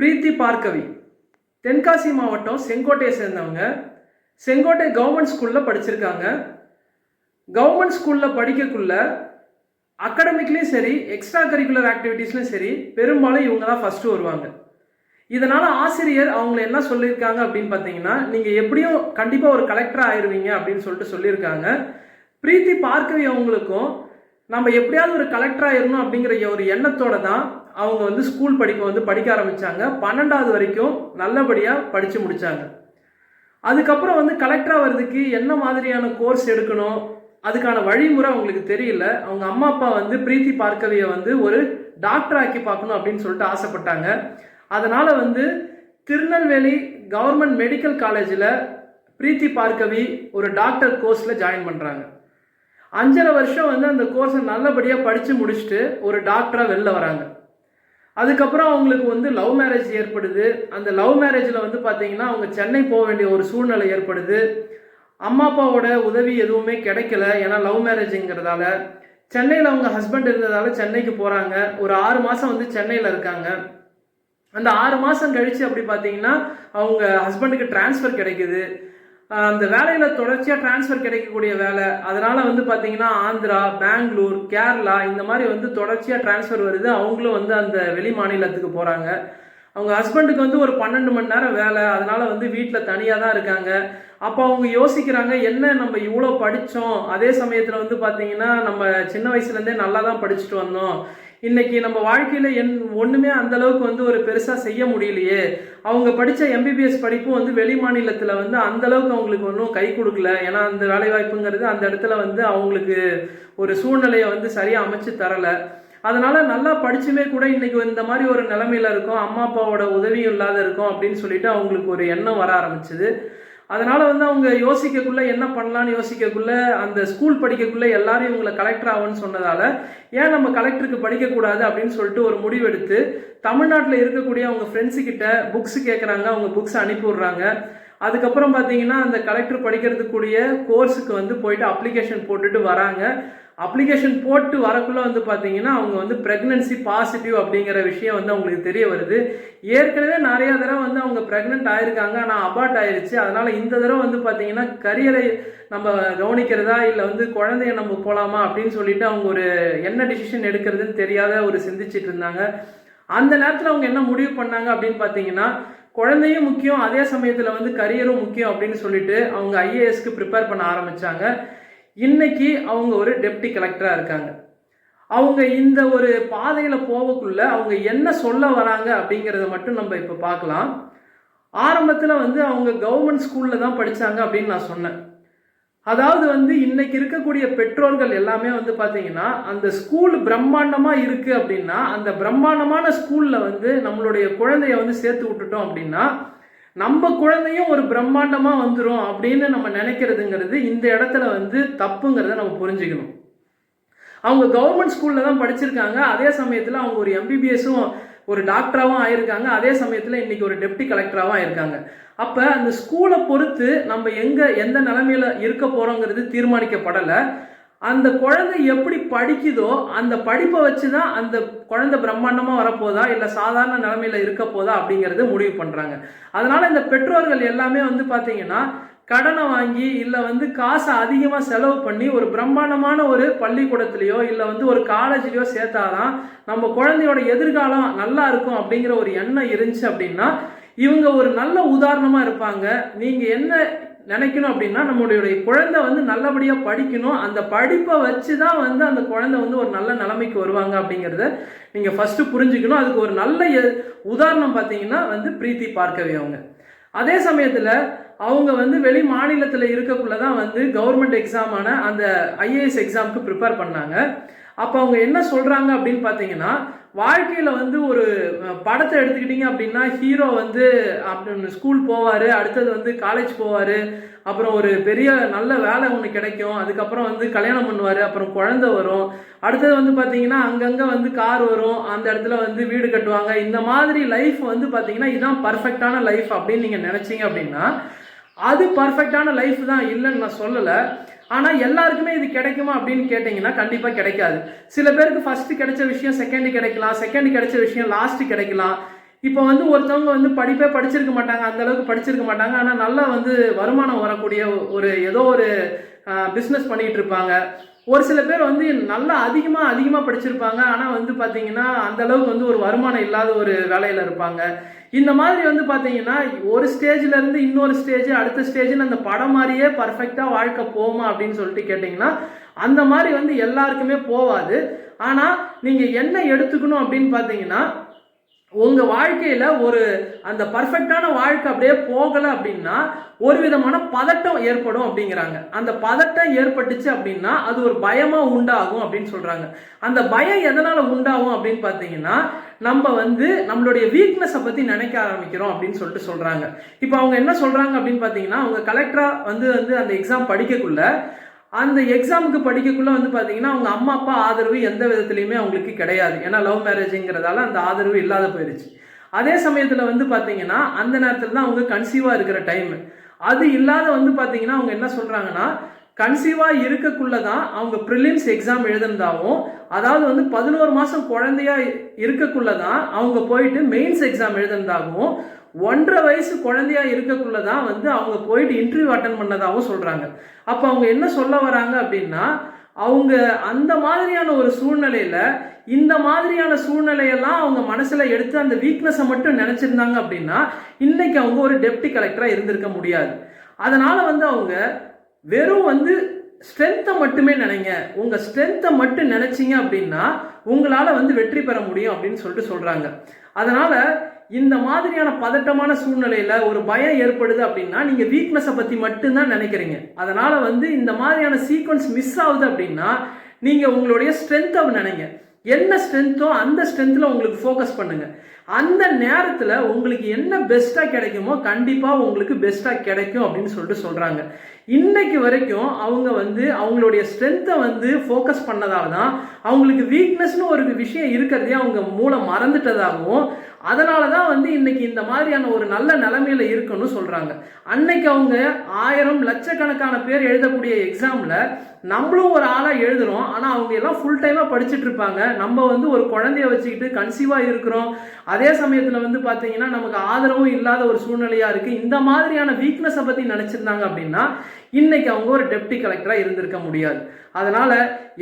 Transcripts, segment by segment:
பிரீத்தி பார்க்கவி தென்காசி மாவட்டம் செங்கோட்டையை சேர்ந்தவங்க. செங்கோட்டை கவர்மெண்ட் ஸ்கூலில் படிச்சிருக்காங்க. கவர்மெண்ட் ஸ்கூலில் படிக்கக்குள்ள அகாடமிக்லேயும் சரி எக்ஸ்ட்ரா கரிக்குலர் ஆக்டிவிட்டீஸ்லையும் சரி பெரும்பாலும் இவங்க தான் ஃபஸ்ட்டு வருவாங்க. இதனால் ஆசிரியர் அவங்கள என்ன சொல்லியிருக்காங்க அப்படின்னு பார்த்தீங்கன்னா நீங்கள் எப்படியும் கண்டிப்பாக ஒரு கலெக்டர் ஆயிருவீங்க அப்படின்னு சொல்லிட்டு சொல்லியிருக்காங்க. பிரீத்தி பார்க்கவி அவங்களுக்கும் நம்ம எப்படியாவது ஒரு கலெக்டர் ஆயிடணும் அப்படிங்கிற ஒரு எண்ணத்தோட தான் அவங்க வந்து ஸ்கூல் படிப்பை வந்து படிக்க ஆரம்பித்தாங்க பன்னெண்டாவது வரைக்கும் நல்லபடியாக படித்து முடித்தாங்க அதுக்கப்புறம் வந்து கலெக்டராக வர்றதுக்கு என்ன மாதிரியான கோர்ஸ் எடுக்கணும் அதுக்கான வழிமுறை அவங்களுக்கு தெரியல. அவங்க அம்மா அப்பா வந்து பிரீத்தி பார்க்கவியை வந்து ஒரு டாக்டர் ஆக்கி பார்க்கணும் அப்படின்னு சொல்லிட்டு ஆசைப்பட்டாங்க. அதனால் வந்து திருநெல்வேலி கவர்மெண்ட் மெடிக்கல் காலேஜில் பிரீத்தி பார்க்கவி ஒரு டாக்டர் கோர்ஸில் ஜாயின் பண்ணுறாங்க அஞ்சரை வருஷம் வந்து அந்த கோர்ஸை நல்லபடியாக படித்து முடிச்சுட்டு ஒரு டாக்டராக வெளில வராங்க. அதுக்கப்புறம் அவங்களுக்கு வந்து லவ் மேரேஜ் ஏற்படுது. அந்த லவ் மேரேஜில் வந்து பார்த்தீங்கன்னா அவங்க சென்னை போக வேண்டிய ஒரு சூழ்நிலை ஏற்படுது. அம்மா அப்பாவோட உதவி எதுவுமே கிடைக்கல. ஏன்னா லவ் மேரேஜுங்கிறதால சென்னையில் அவங்க ஹஸ்பண்ட் இருந்ததால சென்னைக்கு போகிறாங்க ஒரு ஆறு மாதம் வந்து சென்னையில் இருக்காங்க. அந்த ஆறு மாதம் கழித்து அப்படி பார்த்தீங்கன்னா அவங்க ஹஸ்பண்டுக்கு டிரான்ஸ்ஃபர் கிடைக்குது. அந்த வேலையில் தொடர்ச்சியாக டிரான்ஸ்ஃபர் கிடைக்கக்கூடிய வேலை. அதனால் வந்து பார்த்தீங்கன்னா ஆந்திரா பெங்களூர் கேரளா இந்த மாதிரி வந்து தொடர்ச்சியாக டிரான்ஸ்ஃபர் வருது. அவங்களும் வந்து அந்த வெளி மாநிலத்துக்கு போகிறாங்க அவங்க ஹஸ்பண்டுக்கு வந்து ஒரு பன்னெண்டு மணி நேரம் வேலை. அதனால் வந்து வீட்டில் தனியாக தான் இருக்காங்க. அப்போ அவங்க யோசிக்கிறாங்க என்ன நம்ம இவ்வளோ படித்தோம் அதே சமயத்தில் வந்து பார்த்தீங்கன்னா நம்ம சின்ன வயசுலேருந்தே நல்லா தான் படிச்சுட்டு வந்தோம். இன்னைக்கு நம்ம வாழ்க்கையில் என் ஒன்றுமே அந்த அளவுக்கு வந்து ஒரு பெருசாக செய்ய முடியலையே. அவங்க படித்த எம்பிபிஎஸ் படிப்பும் வந்து வெளி மாநிலத்தில் வந்து அந்த அளவுக்கு அவங்களுக்கு ஒன்றும் கை கொடுக்கல. ஏன்னா அந்த வேலைவாய்ப்புங்கிறது அந்த இடத்துல வந்து அவங்களுக்கு ஒரு சூழ்நிலையை வந்து சரியாக அமைச்சு தரலை. அதனால நல்லா படிச்சுமே கூட இன்னைக்கு இந்த மாதிரி ஒரு நிலைமையில இருக்கும். அம்மா அப்பாவோட உதவியும் இல்லாத இருக்கும் அப்படின்னு சொல்லிட்டு அவங்களுக்கு ஒரு எண்ணம் வர ஆரம்பிச்சுது. அதனால் வந்து அவங்க யோசிக்கக்குள்ளே என்ன பண்ணலான்னு யோசிக்கக்குள்ளே அந்த ஸ்கூல் படிக்கக்குள்ளே எல்லாரும் இவங்களை கலெக்டர் ஆகும்னு சொன்னதால ஏன் நம்ம கலெக்டருக்கு படிக்கக்கூடாது அப்படின்னு சொல்லிட்டு ஒரு முடிவெடுத்து தமிழ்நாட்டில் இருக்கக்கூடிய அவங்க ஃப்ரெண்ட்ஸுக்கிட்ட புக்ஸ் கேட்குறாங்க அவங்க புக்ஸ் அனுப்பி விட்றாங்க. அதுக்கப்புறம் பார்த்தீங்கன்னா அந்த கலெக்டர் படிக்கிறதுக்குரிய கோர்ஸுக்கு வந்து போயிட்டு அப்ளிகேஷன் போட்டுட்டு வராங்க. அப்ளிகேஷன் போட்டு வரக்குள்ள வந்து பார்த்தீங்கன்னா அவங்க வந்து ப்ரெக்னன்சி பாசிட்டிவ் அப்படிங்கிற விஷயம் வந்து அவங்களுக்கு தெரிய வருது. ஏற்கனவே நிறையா தடவை வந்து அவங்க ப்ரெக்னென்ட் ஆயிருக்காங்க ஆனால் அபார்ட் ஆயிருச்சு. அதனால் இந்த தடவை வந்து பார்த்தீங்கன்னா கரியரை நம்ம கவனிக்கிறதா இல்லை வந்து குழந்தைய நம்ம போகலாமா அப்படின்னு சொல்லிட்டு அவங்க ஒரு என்ன டிசிஷன் எடுக்கிறதுன்னு தெரியாத ஒரு சிந்திச்சிட்டு இருந்தாங்க. அந்த நேரத்தில் அவங்க என்ன முடிவு பண்ணாங்க அப்படின்னு பார்த்தீங்கன்னா குழந்தையும் முக்கியம் அதே சமயத்தில் வந்து கரியரும் முக்கியம் அப்படின்னு சொல்லிட்டு அவங்க ஐஏஎஸ்க்கு ப்ரிப்பேர் பண்ண ஆரம்பித்தாங்க இன்னைக்கு அவங்க ஒரு டெப்டி கலெக்டராக இருக்காங்க. அவங்க இந்த ஒரு பாதையில் போகக்குள்ள அவங்க என்ன சொல்ல வராங்க அப்படிங்கிறத மட்டும் நம்ம இப்போ பார்க்கலாம். ஆரம்பத்தில் வந்து அவங்க கவர்மெண்ட் ஸ்கூலில் தான் படித்தாங்க அப்படின்னு நான் சொன்னேன். அதாவது வந்து இன்னைக்கு இருக்கக்கூடிய பெற்றோர்கள் எல்லாமே வந்து பார்த்தீங்கன்னா அந்த ஸ்கூல் பிரம்மாண்டமாக இருக்குது அப்படின்னா அந்த பிரம்மாண்டமான ஸ்கூலில் வந்து நம்மளுடைய குழந்தைய வந்து சேர்த்து விட்டுட்டோம் அப்படின்னா நம்ம குழந்தையும் ஒரு பிரம்மாண்டமாக வந்துடும் அப்படின்னு நம்ம நினைக்கிறதுங்கிறது இந்த இடத்துல வந்து தப்புங்கிறத நம்ம புரிஞ்சுக்கணும். அவங்க கவர்மெண்ட் ஸ்கூலில் தான் படிச்சிருக்காங்க. அதே சமயத்தில் அவங்க ஒரு எம்பிபிஎஸும் ஒரு டாக்டராகவும் ஆயிருக்காங்க. அதே சமயத்தில் இன்றைக்கி ஒரு டெப்டி கலெக்டராகவும் ஆயிருக்காங்க. அப்போ அந்த ஸ்கூலை பொறுத்து நம்ம எங்கே எந்த நிலமையில இருக்க போகிறோங்கிறது தீர்மானிக்கப்படலை. அந்த குழந்தை எப்படி படிக்குதோ அந்த படிப்பை வச்சு தான் அந்த குழந்தை பிரம்மாண்டமாக வரப்போதா இல்லை சாதாரண நிலமையில இருக்க போதா அப்படிங்கிறது முடிவு பண்ணுறாங்க அதனால் இந்த பெற்றோர்கள் எல்லாமே வந்து பார்த்தீங்கன்னா கடனை வாங்கி இல்லை வந்து காசை அதிகமாக செலவு பண்ணி ஒரு பிரம்மாண்டமான ஒரு பள்ளிக்கூடத்துலையோ இல்லை வந்து ஒரு காலேஜ்லேயோ சேர்த்தாதான் நம்ம குழந்தையோட எதிர்காலம் நல்லா இருக்கும் அப்படிங்கிற ஒரு எண்ணம் இருந்துச்சு அப்படின்னா இவங்க ஒரு நல்ல உதாரணமாக இருப்பாங்க. நீங்கள் என்ன நினைக்கணும் அப்படின்னா நம்மளுடைய குழந்தை வந்து நல்லபடியாக படிக்கணும். அந்த படிப்பை வச்சு தான் வந்து அந்த குழந்தை வந்து ஒரு நல்ல நிலைமைக்கு வருவாங்க அப்படிங்கிறத நீங்கள் ஃபஸ்ட்டு புரிஞ்சுக்கணும். அதுக்கு ஒரு நல்ல எ- உதாரணம் பார்த்தீங்கன்னா வந்து பிரீத்தி பார்க்கவே அவங்க. அதே சமயத்தில் அவங்க வந்து வெளி மாநிலத்தில் இருக்கக்குள்ள தான் வந்து கவர்மெண்ட் எக்ஸாமான அந்த ஐஏஎஸ் எக்ஸாமுக்கு ப்ரிப்பேர் பண்ணாங்க. அப்போ அவங்க என்ன சொல்கிறாங்க அப்படின்னு பார்த்தீங்கன்னா வாழ்க்கையில் வந்து ஒரு படத்தை எடுத்துக்கிட்டிங்க அப்படின்னா ஹீரோ வந்து அப்படி ஸ்கூல் போவார் அடுத்தது வந்து காலேஜ் போவார் அப்புறம் ஒரு பெரிய நல்ல வேலை ஒன்று கிடைக்கும் அதுக்கப்புறம் வந்து கல்யாணம் பண்ணுவார் அப்புறம் குழந்தை வரும். அடுத்தது வந்து பார்த்தீங்கன்னா அங்கங்கே வந்து கார் வரும் அந்த இடத்துல வந்து வீடு கட்டுவாங்க. இந்த மாதிரி லைஃப் வந்து பார்த்தீங்கன்னா இதுதான் பர்ஃபெக்டான லைஃப் அப்படின்னு நீங்கள் நினச்சிங்க அப்படின்னா அது பர்ஃபெக்டான லைஃப் தான் இல்லைன்னு நான் சொல்லலை. ஆனால் எல்லாருக்குமே இது கிடைக்குமா அப்படின்னு கேட்டிங்கன்னா கண்டிப்பாக கிடைக்காது. சில பேருக்கு ஃபஸ்ட்டு கிடைச்ச விஷயம் செகண்ட் கிடைக்கலாம். செகண்ட் கிடைச்ச விஷயம் லாஸ்ட்டு கிடைக்கலாம். இப்போ வந்து ஒருத்தவங்க வந்து படிப்பே படிச்சிருக்க மாட்டாங்க அந்த அளவுக்கு படிச்சிருக்க மாட்டாங்க. ஆனால் நல்லா வந்து வருமானம் வரக்கூடிய ஒரு ஏதோ ஒரு பிஸ்னஸ் பண்ணிக்கிட்டு இருப்பாங்க. ஒரு சில பேர் வந்து நல்லா அதிகமாக அதிகமாக படிச்சிருப்பாங்க. ஆனால் வந்து பார்த்தீங்கன்னா அந்த அளவுக்கு வந்து ஒரு வருமானம் இல்லாத ஒரு வேலையில் இருப்பாங்க. இந்த மாதிரி வந்து பார்த்தீங்கன்னா ஒரு ஸ்டேஜ்லேருந்து இன்னொரு ஸ்டேஜ் அடுத்த ஸ்டேஜ்னு அந்த படம் மாதிரியே பர்ஃபெக்டாக வாழ்க்கை போகுமா அப்படின்னு சொல்லிட்டு கேட்டிங்கன்னா அந்த மாதிரி வந்து எல்லாருக்குமே போவாது. ஆனால் நீங்கள் என்ன எடுத்துக்கணும் அப்படின்னு பார்த்தீங்கன்னா உங்கள் வாழ்க்கையில் ஒரு அந்த பர்ஃபெக்டான வாழ்க்கை அப்படியே போகலை அப்படின்னா ஒரு விதமான பதட்டம் ஏற்படும் அப்படிங்கிறாங்க. அந்த பதட்டம் ஏற்பட்டுச்சு அப்படின்னா அது ஒரு பயமாக உண்டாகும் அப்படின்னு சொல்கிறாங்க அந்த பயம் எதனால் உண்டாகும் அப்படின்னு பார்த்தீங்கன்னா நம்ம வந்து நம்மளுடைய வீக்னஸை பற்றி நினைக்க ஆரம்பிக்கிறோம் அப்படின்னு சொல்லிட்டு சொல்கிறாங்க இப்போ அவங்க என்ன சொல்கிறாங்க அப்படின்னு பார்த்தீங்கன்னா அவங்க கலெக்டராக வந்து வந்து அந்த எக்ஸாம் படிக்கக்குள்ள அந்த எக்ஸாமுக்கு படிக்கக்குள்ள வந்து பார்த்தீங்கன்னா அவங்க அம்மா அப்பா ஆதரவு எந்த விதத்துலையுமே அவங்களுக்கு கிடையாது. ஏன்னா லவ் மேரேஜுங்கிறதால அந்த ஆதரவு இல்லாத போயிடுச்சு அதே சமயத்தில் வந்து பார்த்தீங்கன்னா அந்த நேரத்தில் தான் அவங்க கன்சீவாக இருக்கிற டைம் அது இல்லாத வந்து பார்த்தீங்கன்னா அவங்க என்ன சொல்கிறாங்கன்னா கன்சீவாக இருக்கக்குள்ள தான் அவங்க ப்ரிலிம்ஸ் எக்ஸாம் எழுதுனதாகவும் அதாவது வந்து பதினோரு மாதம் குழந்தையா இருக்கக்குள்ள தான் அவங்க போயிட்டு மெயின்ஸ் எக்ஸாம் எழுதுனதாகவும் ஒன்றரை வயசு குழந்தையா இருக்கக்குள்ள தான் வந்து அவங்க போயிட்டு இன்டர்வியூ அட்டன் பண்ணதாகவும் சொல்கிறாங்க அப்போ அவங்க என்ன சொல்ல வராங்க அப்படின்னா அவங்க அந்த மாதிரியான ஒரு சூழ்நிலையில் இந்த மாதிரியான சூழ்நிலையெல்லாம் அவங்க மனசில் எடுத்து அந்த வீக்னஸை மட்டும் நினச்சிருந்தாங்க அப்படின்னா இன்னைக்கு அவங்க ஒரு டெப்டி கலெக்டராக இருந்திருக்க முடியாது. அதனால் வந்து அவங்க வெறும் வந்து ஸ்ட்ரென்த்தை மட்டுமே நினைங்க. உங்கள் ஸ்ட்ரென்த்தை மட்டும் நினச்சிங்க அப்படின்னா உங்களால் வந்து வெற்றி பெற முடியும் அப்படின்னு சொல்லிட்டு சொல்கிறாங்க அதனால் இந்த மாதிரியான பதட்டமான சூழ்நிலையில் ஒரு பயம் ஏற்படுது அப்படின்னா நீங்கள் வீக்னஸை பற்றி மட்டும்தான் நினைக்கிறீங்க. அதனால் வந்து இந்த மாதிரியான சீக்வன்ஸ் மிஸ் ஆகுது அப்படின்னா நீங்கள் உங்களுடைய ஸ்ட்ரென்த்தை நினைங்க. என்ன ஸ்ட்ரென்த்தோ அந்த ஸ்ட்ரென்த்தில் உங்களுக்கு ஃபோக்கஸ் பண்ணுங்க. அந்த நேரத்தில் உங்களுக்கு என்ன பெஸ்ட்டாக கிடைக்குமோ கண்டிப்பாக உங்களுக்கு பெஸ்ட்டாக கிடைக்கும் அப்படின்னு சொல்லிட்டு சொல்கிறாங்க இன்னைக்கு வரைக்கும் அவங்க வந்து அவங்களுடைய ஸ்ட்ரென்த்தை வந்து ஃபோக்கஸ் பண்ணதால தான் அவங்களுக்கு வீக்னஸ்னு ஒரு விஷயம் இருக்கிறதே அவங்க மூளை மறந்துட்டதாகவும் அதனால தான் வந்து இன்னைக்கு இந்த மாதிரியான ஒரு நல்ல நிலைமையில இருக்குன்னு சொல்கிறாங்க அன்னைக்கு அவங்க ஆயிரம் லட்சக்கணக்கான பேர் எழுதக்கூடிய எக்ஸாமில் நம்மளும் ஒரு ஆளாக எழுதுறோம். ஆனால் அவங்க எல்லாம் ஃபுல் டைமாக படிச்சுட்டு இருப்பாங்க. நம்ம வந்து ஒரு குழந்தைய வச்சுக்கிட்டு கன்சீவாக இருக்கிறோம். அதே சமயத்தில் வந்து பார்த்தீங்கன்னா நமக்கு ஆதரவும் இல்லாத ஒரு சூழ்நிலையாக இருக்குது இந்த மாதிரியான வீக்னஸை பற்றி நினச்சிருந்தாங்க அப்படின்னா இன்னைக்கு அவங்க ஒரு டெப்டி கலெக்டராக இருந்திருக்க முடியாது. அதனால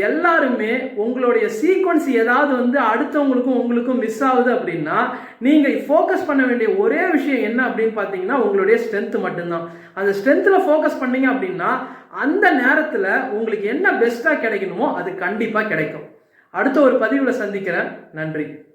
எல்லாருமே உங்களுடைய சீக்வன்ஸ் ஏதாவது வந்து அடுத்தவங்களுக்கும் உங்களுக்கும் மிஸ் ஆகுது அப்படின்னா நீங்கள் ஃபோக்கஸ் பண்ண வேண்டிய ஒரே விஷயம் என்ன அப்படின்னு பார்த்தீங்கன்னா உங்களுடைய ஸ்ட்ரென்த் மட்டும்தான். அந்த ஸ்ட்ரென்த்தில் ஃபோக்கஸ் பண்ணீங்க அப்படின்னா அந்த நேரத்தில் உங்களுக்கு என்ன பெஸ்ட்டாக கிடைக்கணுமோ அது கண்டிப்பாக கிடைக்கும். அடுத்த ஒரு பதிவில் சந்திக்கிறேன். நன்றி.